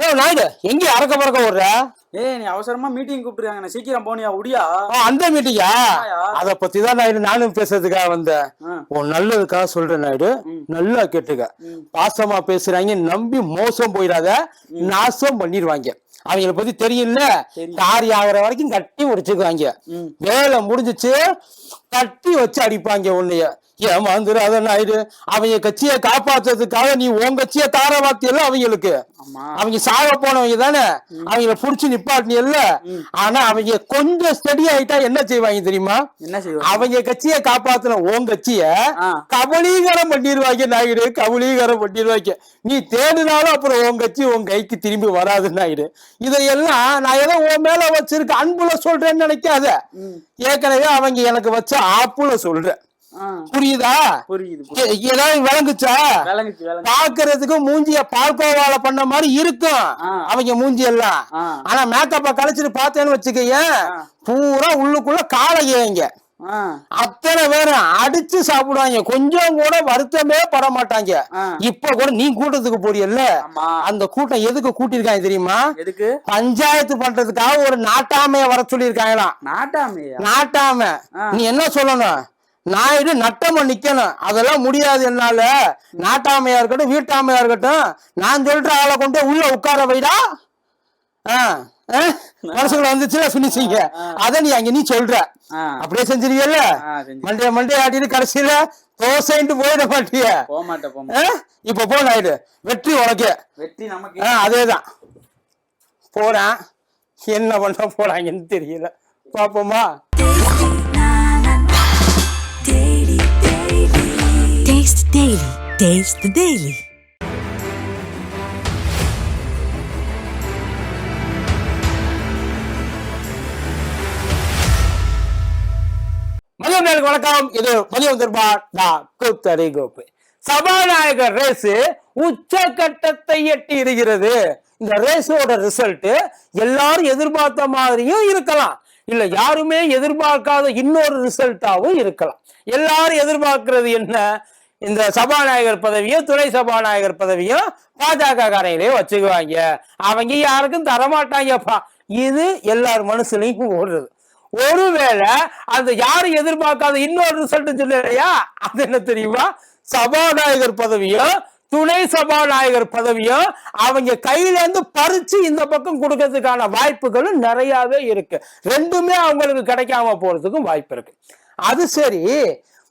ஏ நாயுடு எங்க அறக்க பறக்க விடுற ஏய் நீ அவசரமா மீட்டிங் கூப்பிட்டுருக்காங்க. நான் சீக்கிரம் போனியா உடியா அந்த மீட்டிங்கா. அத பத்தி தான் நாயுடு நானும் பேசுறதுக்காக வந்தேன். உன் நல்லதுக்காக சொல்றேன் நாயுடு. நல்லா கேட்டுக்க. பாசமா பேசுறாங்க நம்பி மோசம் போயிடாத நாசம் பண்ணிடுவாங்க அவங்கள பத்தி தெரியும்ல? காரி ஆகிற வரைக்கும் கட்டி முடிச்சுக்குவாங்க. வேலை முடிஞ்சிச்சு கட்டி வச்சு அடிப்பாங்க உன்னைய. ஏமாந்துடாத நாயுடு? அவங்க கட்சியை காப்பாத்துறதுக்காக நீ உன் கட்சியை தார வாத்தியல்ல அவங்களுக்கு அவங்க சாக போனவங்க தானே? அவங்கள புடிச்சு நிப்பாட்டினியல்ல? ஆனா அவங்க கொஞ்சம் ஸ்டடி ஆயிட்டா என்ன செய்வாங்க தெரியுமா? என்ன அவங்க கட்சியை காப்பாத்தின உன் கட்சிய. கபலீகரம் பண்ணிடுவாங்க நாயுடு. கபலீகரம் பண்ணிடுவாங்க நீ தேடினாலும் அப்புறம் உன் கட்சி உன் கைக்கு திரும்பி வராது நாயுடு. இதையெல்லாம் நான் ஏதோ உன் மேல வச்சிருக்க அன்புல சொல்றேன்னு நினைக்காத. ஏற்கனவே அவங்க எனக்கு வச்ச ஆப்புல சொல்றேன் புரியுதா? புரியுது ஏதாவது விளங்குச்சா? விளங்குச்சு விளங்கு பாக்குறதுக்கு மூஞ்சிய பால்கோவால பண்ண மாதிரி இருக்கும். அவங்க மூஞ்சி எல்லாம். ஆனா மேக்கப்ப கழிச்சிட்டு பார்த்தேன்னு வச்சுக்கயேன் பூரா உள்ளுக்குள்ள காளையங்க ஆ அத்தனை பேரும் அடிச்சு சாப்பிடுவாங்க. கொஞ்சம் கூட வருத்தமே பட மாட்டாங்க. இப்ப கூட நீ கூட்டத்துக்கு போறியல்ல? அந்த கூட்டம் எதுக்கு கூட்டியிருக்காங்க தெரியுமா? எதுக்கு? பஞ்சாயத்து பண்றதுக்காக ஒரு நாட்டாமைய வர சொல்லியிருக்காங்களாம். நாட்டாமையா? நாட்டாம. ஆ. நீ என்ன சொல்லணும்? நாயுடு நட்டமா நிக்கணும். அதெல்லாம் முடியாது என்னால. நாட்டாமையா இருக்கட்டும் வீட்டாமையா இருக்கட்டும். நான் சொல்ற ஆளை கொண்டு உள்ள உட்கார வைடா. ஆ, ஆ? மனசுக்குள்ள வந்துச்சுல சுனிச்சிங்க அத நீ அங்க நீ சொல்ற. அப்படியே செஞ்சிருவியல்ல? ஆ செஞ்சு மண்டே மண்டே ஆட்டிட்டு கடைசியில தோசைன்ட்டு போயிட மாட்டிய. போக மாட்டேன்? இப்ப போ நாயுடு வெற்றி உனக்கு. வெற்றி நமக்கு. அதேதான். போறேன். என்ன பண்ண போறாங்கன்னு தெரியல. பாப்போமா. Taste Daily. Taste the Daily. நேர்களுக்கு வணக்கம். இது பதிவு தர்பா நான் கோப்பு சபாநாயகர் ரேஸ் உச்சகட்டத்தை எட்டி இருக்கிறது. இந்த ரேஸோட ரிசல்ட் எல்லாரும் எதிர்பார்த்த மாதிரியும் இருக்கலாம். இல்ல யாருமே எதிர்பார்க்காத இன்னொரு ரிசல்ட்டாவும் இருக்கலாம். எல்லாரும் எதிர்பார்க்கிறது என்ன? இந்த சபாநாயகர் பதவியும் துணை சபாநாயகர் பதவியும் பாஜக காரையிலே வச்சுக்குவாங்க. அவங்க யாருக்கும் தரமாட்டாங்கப்பா. இது எல்லார் மனசுலையும் ஓடுறது ஒருவேளை அந்த யாரும் எதிர்பார்க்காத இன்னொரு ரிசல்ட் சொல்லலையா அது என்ன தெரியுமா? சபாநாயகர் பதவியும் துணை சபாநாயகர் பதவியும் அவங்க கையில இருந்து பறிச்சு இந்த பக்கம் கொடுக்கறதுக்கான வாய்ப்புகளும் நிறையாவே இருக்கு. ரெண்டுமே அவங்களுக்கு கிடைக்காம போறதுக்கும் வாய்ப்பு இருக்கு. அது சரி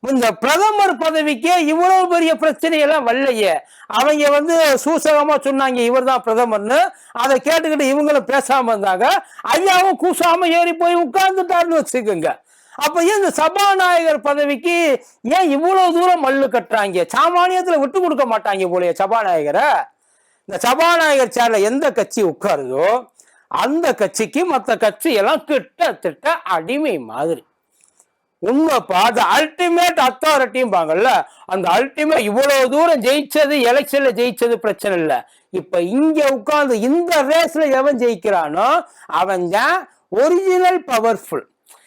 இந்த பிரதமர் பதவிக்கே இவ்வளவு பெரிய பிரச்சனையெல்லாம் வரலையே. அவங்க வந்து சூசகமா சொன்னாங்க இவர் தான் பிரதமர்னு. அதை கேட்டுக்கிட்டு இவங்களும் பேசாம இருந்தாங்க. ஐயாவும் கூசாம ஏறி போய் உட்கார்ந்துட்டாருன்னு வச்சுக்கோங்க. அப்ப ஏன் இந்த சபாநாயகர் பதவிக்கு ஏன் இவ்வளவு தூரம் மல்லு கட்டுறாங்க? சாமானியத்துல விட்டு கொடுக்க மாட்டாங்க போலயே சபாநாயகரை. இந்த சபாநாயகர் சேர்ல எந்த கட்சி உட்காருதோ அந்த கட்சிக்கு மற்ற கட்சி எல்லாம் கிட்டத்தட்ட அடிமை மாதிரி. உண்மைப்பா அது அல்டிமேட் அத்தாரிட்டியும்பாங்கல்ல அந்த அல்டிமேட் இவ்வளவு தூரம் ஜெயிச்சது எலெக்ஷன்ல ஜெயிச்சது பிரச்சனை இல்லை. இப்ப இங்க உட்கார்ந்து இந்த ரேஸ்ல எவன் ஜெயிக்கிறானோ அவன் தான் ஒரிஜினல் பவர்ஃபுல்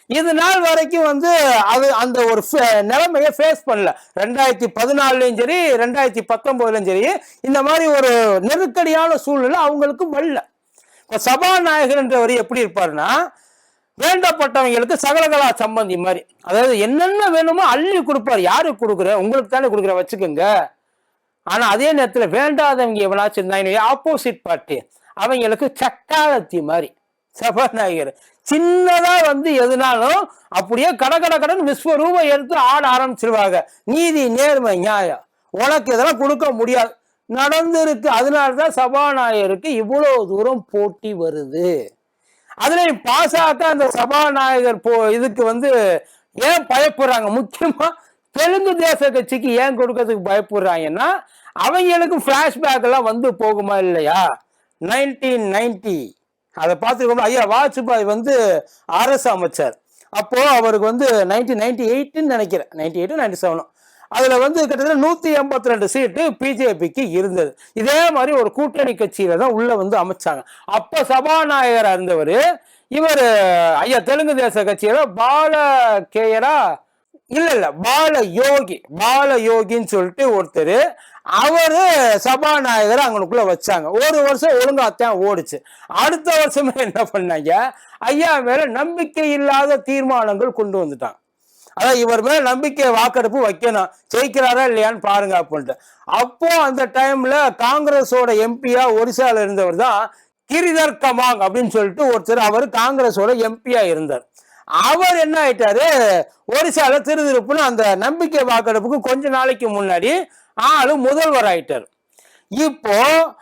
இது நாள் வரைக்கும் வந்து அது அந்த ஒரு ஃபே- நிலைமையை ஃபேஸ் பண்ணல. ரெண்டாயிரத்தி பதினாலுலையும் சரி ரெண்டாயிரத்தி பத்தொம்போதுலையும் சரி இந்த மாதிரி ஒரு நெருக்கடியான சூழ்நிலை அவங்களுக்கு வரல. இப்போ சபாநாயகர்ன்றவர் எப்படி இருப்பாருன்னா வேண்டப்பட்டவங்களுக்கு சகலகலா சம்பந்தி மாதிரி. அதாவது என்னென்ன வேணுமோ அள்ளி கொடுப்பாரு. யாருக்கு கொடுக்குற? உங்களுக்கு தானே கொடுக்குற வச்சுக்கோங்க. ஆனால் அதே நேரத்தில் வேண்டாதவங்க எவனாச்சும் இருந்தாங்க ஆப்போசிட் பார்ட்டி அவங்களுக்கு சக்காலத்தி மாதிரி. சபாநாயகர். சின்னதா வந்து எதுனாலும் அப்படியே கட கட கடன் விஸ்வரூபம் எடுத்து ஆட ஆரம்பிச்சிருவாங்க. நீதி நேர்மை நியாயம். உனக்கு இதெல்லாம் கொடுக்க முடியாது. நடந்திருக்கு. அதனாலதான் சபாநாயகருக்கு இவ்வளவு தூரம் போட்டி வருது. அதுலயும் பாசாக்க அந்த சபாநாயகர் போ இதுக்கு வந்து ஏன் பயப்படுறாங்க? முக்கியமா தெலுங்கு தேச கட்சிக்கு ஏன் கொடுக்கறதுக்கு பயப்படுறாங்கன்னா அவங்களுக்கு ஃப்ளாஷ்பேக் எல்லாம் வந்து போகுமா இல்லையா? நைன்டீன் நைன்டி அதை பார்த்துருக்கோம்? ஐயா வாஜ்பாய் வந்து அரசு அமைச்சர். அப்போ அவருக்கு வந்து நைன்டீன் நைன்டி எயிட்டுன்னு நினைக்கிறேன். நைன்டி எயிட்டு நைன்டி செவனும் அதுல வந்து கிட்டத்தட்ட நூத்தி எண்பத்தி ரெண்டு சீட்டு பிஜேபிக்கு இருந்தது. இதே மாதிரி ஒரு கூட்டணி கட்சியில தான் உள்ள வந்து அமைச்சாங்க. அப்ப சபாநாயகராக இருந்தவர் இவர் ஐயா தெலுங்கு தேச கட்சியில பால கேயரா இல்ல இல்ல பால யோகி பால யோகின்னு சொல்லிட்டு ஒருத்தர் அவரு சபாநாயகர் அவங்களுக்குள்ள வச்சாங்க. ஒரு வருஷம் ஒழுங்காத்தான் ஓடுச்சு. அடுத்த வருஷமே என்ன பண்ணாங்க? ஐயா மேல நம்பிக்கை இல்லாத தீர்மானங்கள் கொண்டு வந்துட்டாங்க. அதான் இவர் மேல நம்பிக்கை வாக்கெடுப்பு வைக்கணும். ஜெயிக்கிறாரா இல்லையான்னு பாருங்க அப்படின்ட்டு. அப்போ அந்த டைம்ல காங்கிரஸோட எம்பியா ஒரிசால இருந்தவர் தான் கிரிதர் கமாங் அப்படின்னு சொல்லிட்டு ஒருத்தர் அவர் காங்கிரஸோட எம்பியா இருந்தார். அவர் என்ன ஆயிட்டாரு? ஒரிசால திருதிருப்புன்னு அந்த நம்பிக்கை வாக்கெடுப்புக்கு கொஞ்ச நாளைக்கு முன்னாடி ஆளு முதல்வர் ஆயிட்டார். இப்போ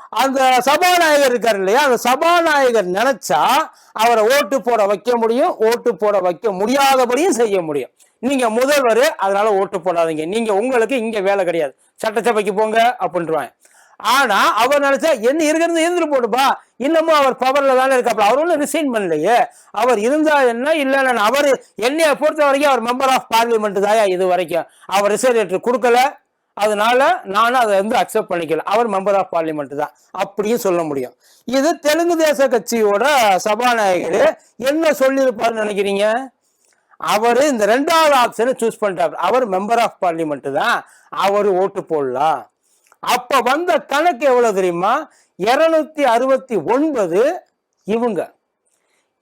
அந்த சபாநாயகர் இருக்கார் இல்லையா? அந்த சபாநாயகர் நினைச்சா அவரை ஓட்டு போட வைக்க முடியும் ஓட்டு போட வைக்க முடியாதபடியும் செய்ய முடியும். நீங்க முதல்வர் அதனால ஓட்டு போடாதீங்க. நீங்க உங்களுக்கு இங்க வேலை கிடையாது. சட்டசபைக்கு போங்க அப்படின்ட்டுருவாங்க ஆனா அவர் நினைச்சா என்ன இருக்கிறது இருந்து போட்டுப்பா. இன்னமும் அவர் பவர்ல தானே இருக்காப்ல. அவர் ஒன்றும் ரிசைன் பண்ணலையே. அவர் இருந்தா என்ன இல்லைன்னா அவர் என்னைய பொறுத்த வரைக்கும் அவர் மெம்பர் ஆஃப் பார்லிமெண்ட் தாயா இது வரைக்கும். அவர் ரிசைன் லெட்டர் கொடுக்கல. அதனால நானும் அதை வந்து அக்செப்ட் பண்ணிக்கல. அவர் மெம்பர் ஆஃப் பார்லிமெண்ட் தான். அப்படியும் சொல்ல முடியும். இது தெலுங்கு தேச கட்சியோட சபாநாயகர் என்ன சொல்லியிருப்பாருன்னு நினைக்கிறீங்க? அவர் இந்த ரெண்டாவது ஆப்ஷனை சூஸ் பண்ணிட்டார் அவர் மெம்பர் ஆஃப் பார்லிமெண்ட் தான். அவர் ஓட்டு போடலாம். அப்ப வந்த கணக்கு எவ்வளவு தெரியுமா? இருநூத்தி அறுபத்தி ஒன்பது இவங்க.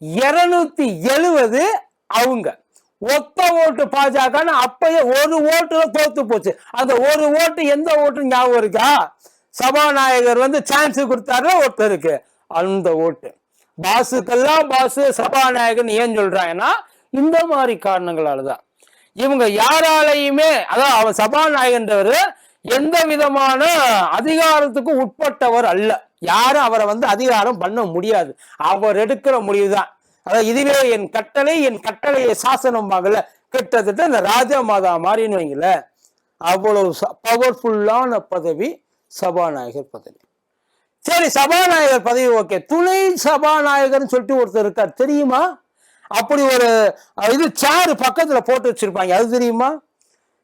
இருநூத்தி எழுபது அவங்க. ஒத்த ஓட்டு பாஜகன்னு அப்பயே ஒரு ஓட்டுல தோத்து போச்சு. அந்த ஒரு ஓட்டு எந்த ஓட்டு ஞாபகம் இருக்கா? சபாநாயகர் வந்து சான்ஸ் கொடுத்தாரு ஒருத்தருக்கு அந்த ஓட்டு. பாசுக்கெல்லாம் பாசு சபாநாயகன் ஏன் சொல்றாங்கன்னா இந்த மாதிரி காரணங்களால தான் இவங்க யாராலையுமே அதான் அவர் சபாநாயகன்றவர் எந்த விதமான அதிகாரத்துக்கும் உட்பட்டவர் அல்ல. யாரும் அவரை வந்து அதிகாரம் பண்ண முடியாது. அவர் எடுக்கிற முடிவு தான் அதான் இதுவே என் கட்டளை என் கட்டளையை சாசனம் வாங்கல. கிட்டத்தட்ட இந்த ராஜா மாதா மாதிரின்னு வைங்களேன். அவ்வளவு பவர்ஃபுல்லான பதவி சபாநாயகர் பதவி. சரி சபாநாயகர் பதவி ஓகே. துணை சபாநாயகர்னு சொல்லிட்டு ஒருத்தர் இருக்கார். தெரியுமா? அப்படி ஒரு இது சேர் பக்கத்தில் போட்டு வச்சுருப்பாங்க. அது தெரியுமா?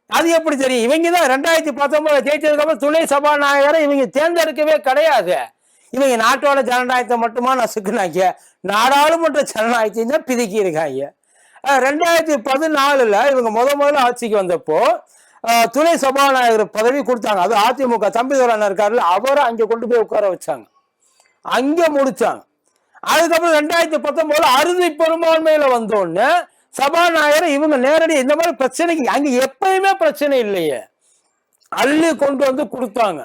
அது எப்படி தெரியும்? இவங்க தான் ரெண்டாயிரத்தி பத்தொன்பதுல ஜெயிச்சதுக்கப்புறம் துணை சபாநாயகரை இவங்க தேர்ந்தெடுக்கவே கிடையாது. இவங்க நாட்டோட ஜனநாயகத்தை மட்டுமா நசுக்குனாங்க நாடாளுமன்ற ஜனநாயகத்தையும் தான் பிதுக்கி இருக்காங்க ரெண்டாயிரத்தி பதினாலில் இவங்க முத முதல்ல ஆட்சிக்கு வந்தப்போ துணை சபாநாயகர் பதவி கொடுத்தாங்க. அது அதிமுக தம்பிதுரை இருக்காருல்ல அவரை அங்கே கொண்டு போய் உட்கார வச்சாங்க. அங்கே முடிச்சாங்க. அதுக்கப்புறம் ரெண்டாயிரத்தி பத்தொன்பதுல அறுதி பெரும்பான்மையில வந்தோன்னு சபாநாயகர் இவங்க நேரடி இந்த மாதிரி பிரச்சனைக்கு அங்க எப்பயுமே பிரச்சனை இல்லையே. அள்ளி கொண்டு வந்து கொடுத்தாங்க.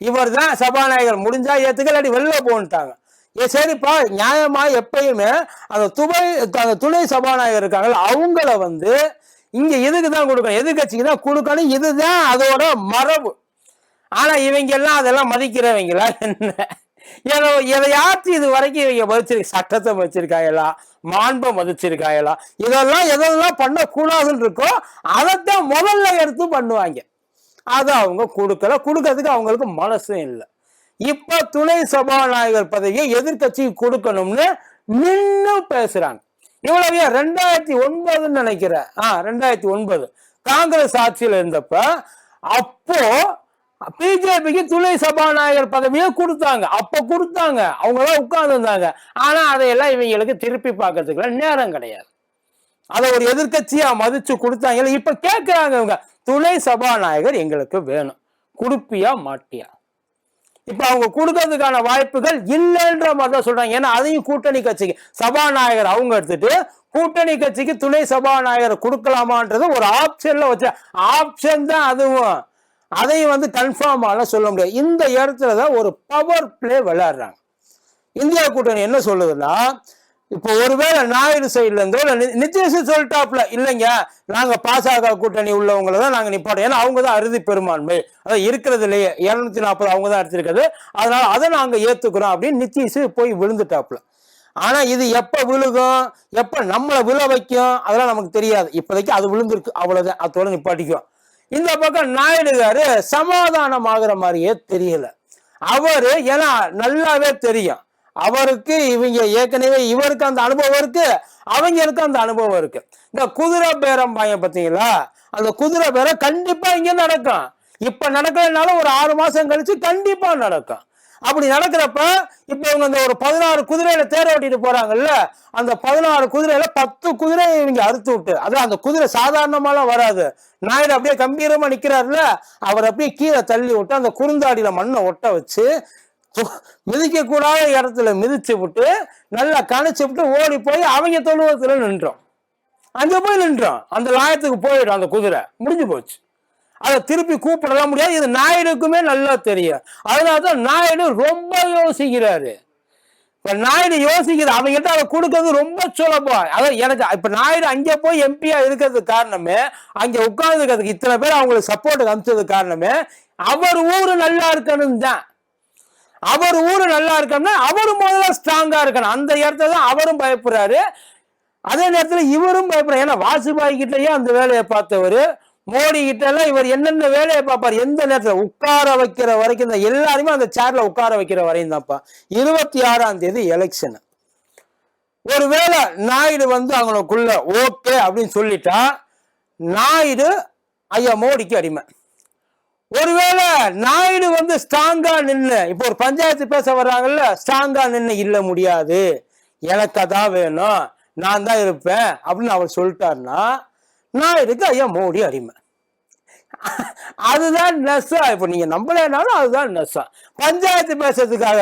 இவர் தான் சபாநாயகர். முடிஞ்சா ஏத்துக்க இல்லாட்டி வெளில போன்ட்டாங்க. ஏ சரிப்பா நியாயமா எப்பயுமே அந்த துணை அந்த துணை சபாநாயகர் இருக்காங்கல்ல அவங்கள வந்து இங்க எதுக்கு தான் கொடுக்கணும்? எதிர்கட்சிக்கு தான் கொடுக்கணும்? இதுதான் அதோட மரபு. ஆனா இவங்க எல்லாம் அதெல்லாம் மதிக்கிறவங்களா? என்ன? ஏதோ எதையாச்சும் இது வரைக்கும் இவங்க மதிச்சிருக்க சட்டத்தை மதிச்சிருக்காங்களா மாண்பை மதிச்சிருக்காங்களா இதெல்லாம் எதெல்லாம் பண்ணக்கூடாதுன்னு இருக்கோ அதைத்தான் முதல்ல எடுத்து பண்ணுவாங்க. அதை அவங்க கொடுக்கல. கொடுக்கறதுக்கு அவங்களுக்கு மனசும் இல்லை. இப்ப துணை சபாநாயகர் பதவியை எதிர்கட்சிக்கு கொடுக்கணும்னு நின்னு பேசுறாங்க. இவ்வளவு ரெண்டாயிரத்தி ஒன்பதுன்னு நினைக்கிறேன். ஆ ரெண்டாயிரத்தி ஒன்பது. காங்கிரஸ் ஆட்சியில் இருந்தப்ப அப்போ பிஜேபிக்கு துணை சபாநாயகர் பதவியை கொடுத்தாங்க. அப்ப கொடுத்தாங்க. அவங்க தான் உட்கார்ந்து இருந்தாங்க ஆனா அதையெல்லாம் இவங்களுக்கு திருப்பி பார்க்கறதுக்குலாம் நேரம் கிடையாது. அதை ஒரு எதிர்கட்சியா மதிச்சு கொடுத்தாங்க இப்ப கேட்கிறாங்க இவங்க. துணை சபாநாயகர் எங்களுக்கு வேணும். கொடுப்பியா மாட்டியா? இப்ப அவங்க கொடுக்கறதுக்கான வாய்ப்புகள் இல்லைன்ற மாதிரி தான் சொல்றாங்க. ஏன்னா அதையும் கூட்டணி கட்சிக்கு சபாநாயகர் அவங்க எடுத்துட்டு கூட்டணி கட்சிக்கு துணை சபாநாயகர் கொடுக்கலாமான்றது ஒரு ஆப்ஷன்ல வச்ச. ஆப்ஷன் தான் அதுவும். அதையும் வந்து கன்ஃபார்மால சொல்ல முடியாது. இந்த இடத்துல தான் ஒரு பவர் பிளே விளையாடுறாங்க. இந்தியா கூட்டணி என்ன சொல்லுதுன்னா இப்போ ஒருவேளை நாயுடு சைட்ல இருந்தோ நி- நிதிஷ் சொல்லிட்டாப்ல இல்லைங்க நாங்க பாசக கூட்டணி உள்ளவங்கள தான் நாங்க நிப்பாட்டோம். ஏன்னா அவங்க தான் அறுதி பெரும்பான்மை. அதான் இருக்கிறது இல்லையே. இருநூத்தி நாற்பது அவங்க தான் எடுத்திருக்கிறது. அதனால அதை நாங்க ஏத்துக்கிறோம் அப்படின்னு நிதிஷ் போய் விழுந்துட்டாப்ல ஆனா இது எப்ப விழுகும்? எப்ப நம்மளை விழ வைக்கும்? அதெல்லாம் நமக்கு தெரியாது. இப்போதைக்கு அது விழுந்திருக்கு. அவ்வளவுதான். அதோட நிப்பாட்டிக்கும் இந்த பக்கம் நாயுடுகாரு சமாதானம் ஆகுற மாதிரியே தெரியல. அவரு ஏன்னா நல்லாவே தெரியும். அவருக்கு இவங்க ஏற்கனவே இவருக்கு அந்த அனுபவம் இருக்கு அவங்களுக்கு அந்த அனுபவம் இருக்கு. இந்த குதிரை பேரம் பையன் பார்த்தீங்களா? அந்த குதிரை பேரம் கண்டிப்பா இங்க நடக்கும். இப்ப நடக்கலனாலும் ஒரு ஆறு மாசம் கழிச்சு கண்டிப்பா நடக்கும். அப்படி நடக்கிறப்ப இப்ப இவங்க அந்த ஒரு பதினாறு குதிரையில தேர ஓட்டிட்டு போறாங்கல்ல அந்த பதினாறு குதிரையில பத்து குதிரையை இவங்க அறுத்து விட்டு அதான் அந்த குதிரை சாதாரணமாலாம் வராது. நாயுடு அப்படியே கம்பீரமா நிக்கிறாருல அவர் அப்படியே கீழே தள்ளி விட்டு அந்த குறுந்தாடியில மண்ணை ஒட்ட வச்சு மிதிக்க கூடாத இடத்துல மிதிச்சு விட்டு நல்லா கணிச்சு விட்டு ஓடி போய் அவங்க தொழுவத்துல நின்றோம். அங்க போய் நின்றோம். அந்த லாயத்துக்கு போயிடும் அந்த குதிரை. முடிஞ்சு போச்சு. அதை திருப்பி கூப்பிடலாம் முடியாது. இது நாயுடுக்குமே நல்லா தெரியும். அதனாலதான் நாயுடு ரொம்ப யோசிக்கிறாரு. இப்போ நாயுடு யோசிக்கிறது அவங்ககிட்ட அதை கொடுக்கறது ரொம்ப சுலபம். அதான் எனக்கு இப்போ நாயுடு அங்கே போய் எம்பியாக இருக்கிறதுக்கு காரணமே அங்கே உட்கார்ந்துருக்கிறதுக்கு இத்தனை பேர் அவங்களுக்கு சப்போர்ட்டுக்கு அனுப்பிச்சதுக்கு காரணமே அவர் ஊர் நல்லா இருக்கணும் தான். அவர் ஊர் நல்லா இருக்கணும்னா அவரும் முதல்ல ஸ்ட்ராங்காக இருக்கணும். அந்த இடத்துல தான் அவரும் பயப்படுறாரு. அதே நேரத்தில் இவரும் பயப்படுறாரு. ஏன்னா வாஜ்பாய் கிட்டேயே அந்த வேலையை பார்த்தவர் மோடி கிட்ட எல்லாம் இவர் என்னென்ன வேலையை பார்ப்பார்? எந்த நேரத்துல? உட்கார வைக்கிற வரைக்கும் தான். எல்லாருமே அந்த சேர்ல உட்கார வைக்கிற வரையும் தான்ப்பா. இருபத்தி ஆறாம் தேதி எலெக்ஷன் ஒருவேளை நாயுடு வந்து அவங்களுக்குள்ள ஓகே அப்படின்னு சொல்லிட்டா நாயுடு ஐயா மோடிக்கு அடிமை. ஒருவேளை நாயுடு வந்து ஸ்ட்ராங்கா நின்று இப்போ ஒரு பஞ்சாயத்து பேச வர்றாங்கல்ல ஸ்ட்ராங்கா நின்று இல்ல முடியாது. எனக்கு அதான் வேணும். நான் தான் இருப்பேன் அப்படின்னு அவர் சொல்லிட்டாருன்னா நாயுடுக்கு ஐயா மோடி அடிமை? அதுதான் நெசா. இப்போ நீங்கள் நம்பலைனாலும் அதுதான் நெசா. பஞ்சாயத்து பேசுறதுக்காக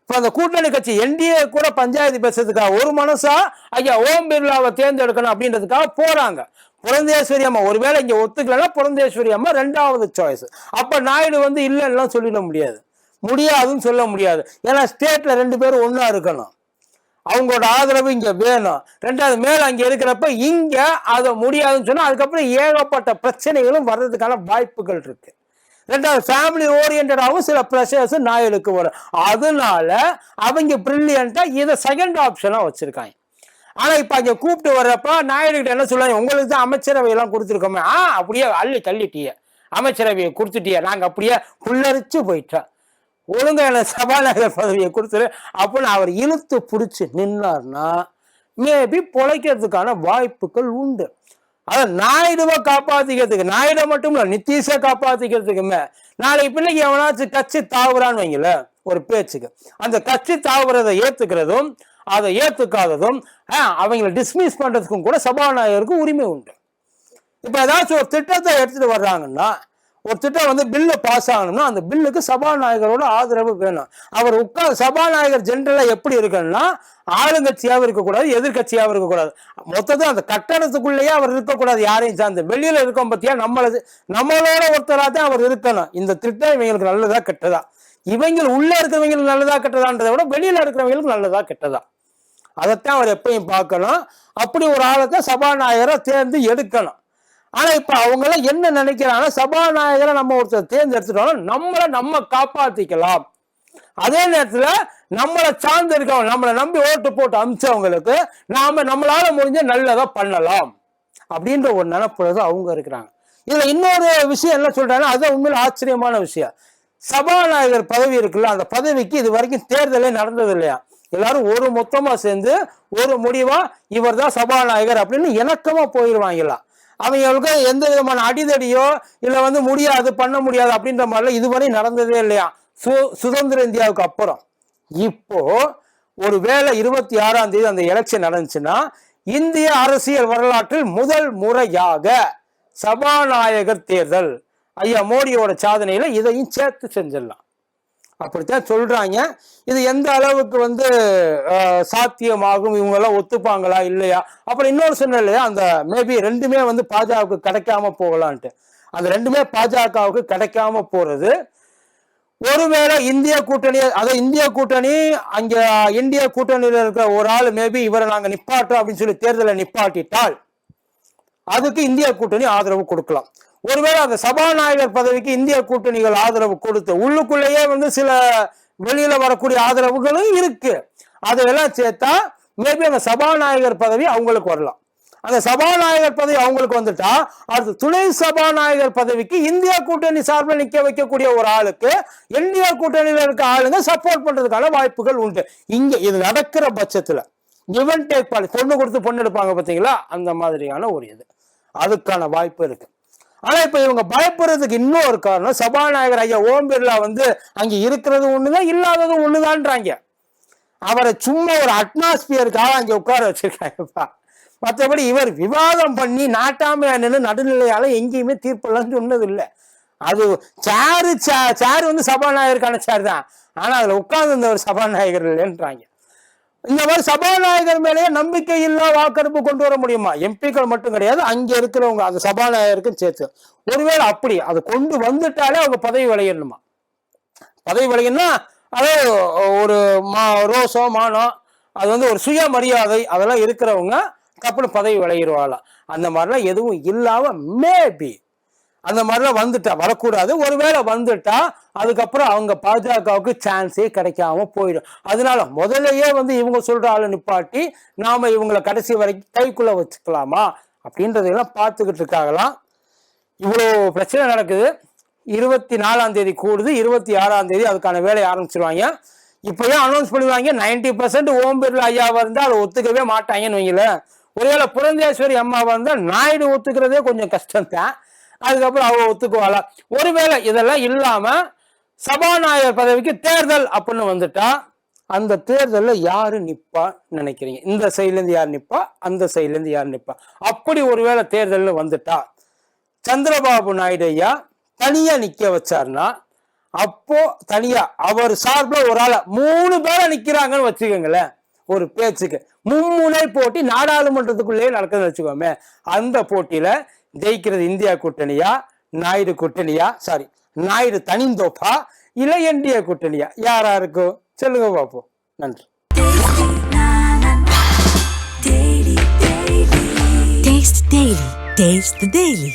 இப்போ அந்த கூட்டணி கட்சி என்டிஏ கூட பஞ்சாயத்து பேசுறதுக்காக ஒரு மனசா ஐயா ஓம் பிர்லாவை தேர்ந்தெடுக்கணும் அப்படின்றதுக்காக போறாங்க. புரந்தேஸ்வரி அம்மா ஒருவேளை இங்கே ஒத்துக்கலன்னா புரந்தேஸ்வரி அம்மா ரெண்டாவது சாய்ஸ் அப்போ நாயுடு வந்து இல்லைன்னா சொல்லிட முடியாது. முடியாதுன்னு சொல்ல முடியாது. ஏன்னா ஸ்டேட்டில் ரெண்டு பேரும் ஒன்றா இருக்கணும். அவங்களோட ஆதரவு இங்க வேணும். ரெண்டாவது மேல அங்க இருக்கிறப்ப இங்க அதை முடியாதுன்னு சொன்னா அதுக்கப்புறம் ஏகப்பட்ட பிரச்சனைகளும் வர்றதுக்கான வாய்ப்புகள் இருக்கு. ரெண்டாவது ஃபேமிலி ஓரியன்டாகவும் சில ப்ரெஷர்ஸ் நாயலுக்கு வரும். அதனால அவங்க பிரில்லியண்டா இதை செகண்ட் ஆப்ஷனா வச்சிருக்காங்க. ஆனா இப்ப அங்க கூப்பிட்டு வர்றப்ப நாயுடுகிட்ட என்ன சொல்லுவாங்க உங்களுக்கு தான் அமைச்சரவை எல்லாம் கொடுத்துருக்கோமே. ஆ அப்படியே அள்ளி தள்ளிட்டிய. அமைச்சரவையை கொடுத்துட்டிய. நாங்க அப்படியே புல்லரிச்சு போயிட்டோம். ஒழுங்கான சபாநாயகர் பதவியை கொடுத்துரு. அப்படின்னு அவர் இழுத்து பிடிச்சி நின்னார்னா மேபி பொழைக்கிறதுக்கான வாய்ப்புகள் உண்டு. அதான் நாயுடுவை காப்பாத்திக்கிறதுக்கு நாயுடு மட்டும் இல்ல நித்தீஷை காப்பாத்திக்கிறதுக்குமே நாளைக்கு பிள்ளைக்கு எவனாச்சும் கட்சி தாவுறான்னு வைங்கள ஒரு பேச்சுக்கு. அந்த கட்சி தாவுறதை ஏத்துக்கிறதும் அதை ஏத்துக்காததும் அவங்கள டிஸ்மிஸ் பண்றதுக்கும் கூட சபாநாயகருக்கு உரிமை உண்டு. இப்ப ஏதாச்சும் ஒரு திட்டத்தை எடுத்துட்டு வர்றாங்கன்னா ஒரு திட்டம் வந்து பில்லு பாஸ் ஆகணும்னா அந்த பில்லுக்கு சபாநாயகரோட ஆதரவு வேணும். அவர் உட்கார் சபாநாயகர் ஜென்ரலா எப்படி இருக்கணும்னா ஆளுங்கட்சியாவும் இருக்கக்கூடாது எதிர்கட்சியாவும் இருக்கக்கூடாது. மொத்தத்தில் அந்த கட்டணத்துக்குள்ளேயே அவர் இருக்கக்கூடாது யாரையும் சார்ந்து. வெளியில இருக்கோம் பத்தியா நம்மளது நம்மளோட ஒருத்தராக தான் அவர் இருக்கணும். இந்த திட்டம் இவங்களுக்கு நல்லதா கெட்டதா? இவங்க உள்ளே இருக்கிறவங்களுக்கு நல்லதா கெட்டதான்றதை விட வெளியில இருக்கிறவங்களுக்கு நல்லதா கெட்டதா? அதைத்தான் அவர் எப்பயும் பார்க்கணும். அப்படி ஒரு ஆளுக்கு சபாநாயகரை தேர்ந்து எடுக்கணும். ஆனா இப்ப அவங்க எல்லாம் என்ன நினைக்கிறாங்கன்னா சபாநாயகரை நம்ம ஒருத்தர் தேர்ந்தெடுத்துட்டோம் நம்மளை நம்ம காப்பாத்திக்கலாம். அதே நேரத்துல நம்மளை சார்ந்து இருக்கவங்க நம்மளை நம்பி ஓட்டு போட்டு அமிச்சவங்களுக்கு நாம நம்மளால முடிஞ்ச நல்லதா பண்ணலாம். அப்படின்ற ஒரு நினைப்புல தான் அவங்க இருக்கிறாங்க. இதுல இன்னொரு விஷயம் என்ன சொல்றாங்கன்னா அது உண்மையில ஆச்சரியமான விஷயம். சபாநாயகர் பதவி இருக்குல்ல அந்த பதவிக்கு இது வரைக்கும் தேர்தலே நடந்தது இல்லையா எல்லாரும் ஒரு மொத்தமா சேர்ந்து ஒரு முடிவா இவர் தான் சபாநாயகர் அப்படின்னு இணக்கமா போயிடுவாங்களாம் அவங்களுக்கு எந்த விதமான அடிதடியோ இல்லை வந்து முடியாது பண்ண முடியாது அப்படின்ற மாதிரிலாம் இதுவரை நடந்ததே இல்லையா? சு சுதந்திர இந்தியாவுக்கு அப்புறம். இப்போ ஒரு வேளை இருபத்தி ஆறாம் தேதி அந்த எலெக்ஷன் நடந்துச்சுன்னா இந்திய அரசியல் வரலாற்றில் முதல் முறையாக சபாநாயகர் தேர்தல். ஐயா மோடியோட சாதனையில இதையும் சேர்த்து செஞ்சிடலாம். அப்படித்தான் சொல்றாங்க. இது எந்த அளவுக்கு வந்து சாத்தியமாகும்? இவங்க எல்லாம் ஒத்துப்பாங்களா? இல்லையா? அப்புறம் இன்னொரு சொன்ன இல்லையா அந்த மேபி ரெண்டுமே வந்து பாஜகவுக்கு கிடைக்காம போகலான்ட்டு. அந்த ரெண்டுமே பாஜகவுக்கு கிடைக்காம போறது. ஒருவேளை இந்திய கூட்டணி அதாவது இந்திய கூட்டணி அங்க இந்திய கூட்டணியில இருக்கிற ஒரு ஆள் மேபி இவரை நாங்க நிப்பாட்டோம் அப்படின்னு சொல்லி தேர்தலை நிப்பாட்டிட்டால் அதுக்கு இந்திய கூட்டணி ஆதரவு கொடுக்கலாம். ஒருவேளை அந்த சபாநாயகர் பதவிக்கு இந்திய கூட்டணிகள் ஆதரவு கொடுத்து உள்ளுக்குள்ளேயே வந்து சில வெளியில வரக்கூடிய ஆதரவுகளும் இருக்கு. அதெல்லாம் சேர்த்தா மேபி அந்த சபாநாயகர் பதவி அவங்களுக்கு வரலாம். அந்த சபாநாயகர் பதவி அவங்களுக்கு வந்துட்டா அடுத்து துணை சபாநாயகர் பதவிக்கு இந்திய கூட்டணி சார்பில் நிக்க வைக்கக்கூடிய ஒரு ஆளுக்கு இந்திய கூட்டணியில இருக்க ஆளுங்க சப்போர்ட் பண்றதுக்கான வாய்ப்புகள் உண்டு. இங்க இது நடக்கிற பட்சத்துல இவன் டேக் பாலி பொண்ணு கொடுத்து பொண்ணு எடுப்பாங்க பார்த்தீங்களா அந்த மாதிரியான ஒரு இது. அதுக்கான வாய்ப்பு இருக்கு. ஆனா இப்ப இவங்க பயப்படுறதுக்கு இன்னொரு காரணம் சபாநாயகர் ஐயா ஓம் பிர்லா வந்து அங்க இருக்கிறது ஒண்ணுதான் இல்லாததும் ஒண்ணுதான்றாங்க. அவரை சும்மா ஒரு அட்மாஸ்பியருக்காக அங்க உட்கார வச்சிருக்காங்கப்பா. மற்றபடி இவர் விவாதம் பண்ணி நாட்டாமை நின்று நடுநிலையால எங்கேயுமே தீர்ப்பெல்லாம் சொன்னது இல்லை அது சேரு சேர் வந்து சபாநாயகருக்கான சேர் தான். ஆனா அதுல உட்கார்ந்து ஒரு சபாநாயகர் இல்லைன்றாங்க. இந்த மாதிரி சபாநாயகர் மேலேயே நம்பிக்கை இல்லா வாக்கெடுப்பு கொண்டு வர முடியுமா? எம்பிக்கள் மட்டும் கிடையாது. அங்க இருக்கிறவங்க அந்த சபாநாயகருக்கும் சேர்த்து. ஒருவேளை அப்படி அதை கொண்டு வந்துட்டாலே அவங்க பதவி விளையணுமா பதவி விளையணும்னா அது ஒரு மா ரோசோ மானம் அது வந்து ஒரு சுயமரியாதை அதெல்லாம் இருக்கிறவங்க தப்புன்னு பதவி விலகிடுவாங்களாம் அந்த மாதிரிலாம் எதுவும் இல்லாம மேபி அந்த மாதிரிலாம் வந்துட்டா வரக்கூடாது. ஒருவேளை வந்துட்டா அதுக்கப்புறம் அவங்க பாஜகவுக்கு சான்ஸே கிடைக்காம போயிடும். அதனால முதல்லயே வந்து இவங்க சொல்ற ஆளு நிப்பாட்டி நாம இவங்களை கடைசி வரைக்கும் கைக்குள்ள வச்சுக்கலாமா? அப்படின்றதெல்லாம் பார்த்துக்கிட்டு இருக்காங்களாம். இவ்வளோ பிரச்சனை நடக்குது. இருபத்தி நாலாம் தேதி கூடுது. இருபத்தி ஆறாம் தேதி அதுக்கான வேலையை ஆரம்பிச்சிருவாங்க. இப்போயே அனௌன்ஸ் பண்ணுவாங்க நைன்டி பர்சன்ட் ஓம் பிர்லா ஐயாவாக இருந்தால் அதை ஒத்துக்கவே மாட்டாங்கன்னு வைங்களேன். ஒருவேளை புரந்தேஸ்வரி அம்மாவாக இருந்தால் நாயுடு ஒத்துக்கிறதே கொஞ்சம் கஷ்டம்தான். அதுக்கப்புறம் அவ ஒத்துக்குவாளா? ஒருவேளை இதெல்லாம் இல்லாம சபாநாயகர் பதவிக்கு தேர்தல் அப்படின்னு வந்துட்டா அந்த தேர்தலில் யாரு நிப்பா நினைக்கிறீங்க? இந்த சைட்லேருந்து யார் நிப்பா? அந்த சைட்லேருந்து யார் நிப்பா? அப்படி ஒருவேளை தேர்தல்னு வந்துட்டா சந்திரபாபு நாயுடு ஐயா தனியா நிக்க வச்சாருன்னா அப்போ தனியா அவர் சார்பில் ஒரு ஆளை மூணு பேரை நிக்கிறாங்கன்னு வச்சுக்கோங்களேன் ஒரு பேச்சுக்கு. மும்முனை போட்டி நாடாளுமன்றத்துக்குள்ளேயே நடக்குதுன்னு வச்சுக்கோமே அந்த போட்டியில ஜெயிக்கிறது இந்தியா கூட்டணியா? நாயுடு கூட்டணியா? சாரி நாயுடு தனிந்தோப்பா? இல்லை என்டிஏ கூட்டணியா? யாரா இருக்கும் சொல்லுங்க பார்ப்போம் நன்றி. Taste the Daily. Taste the Daily.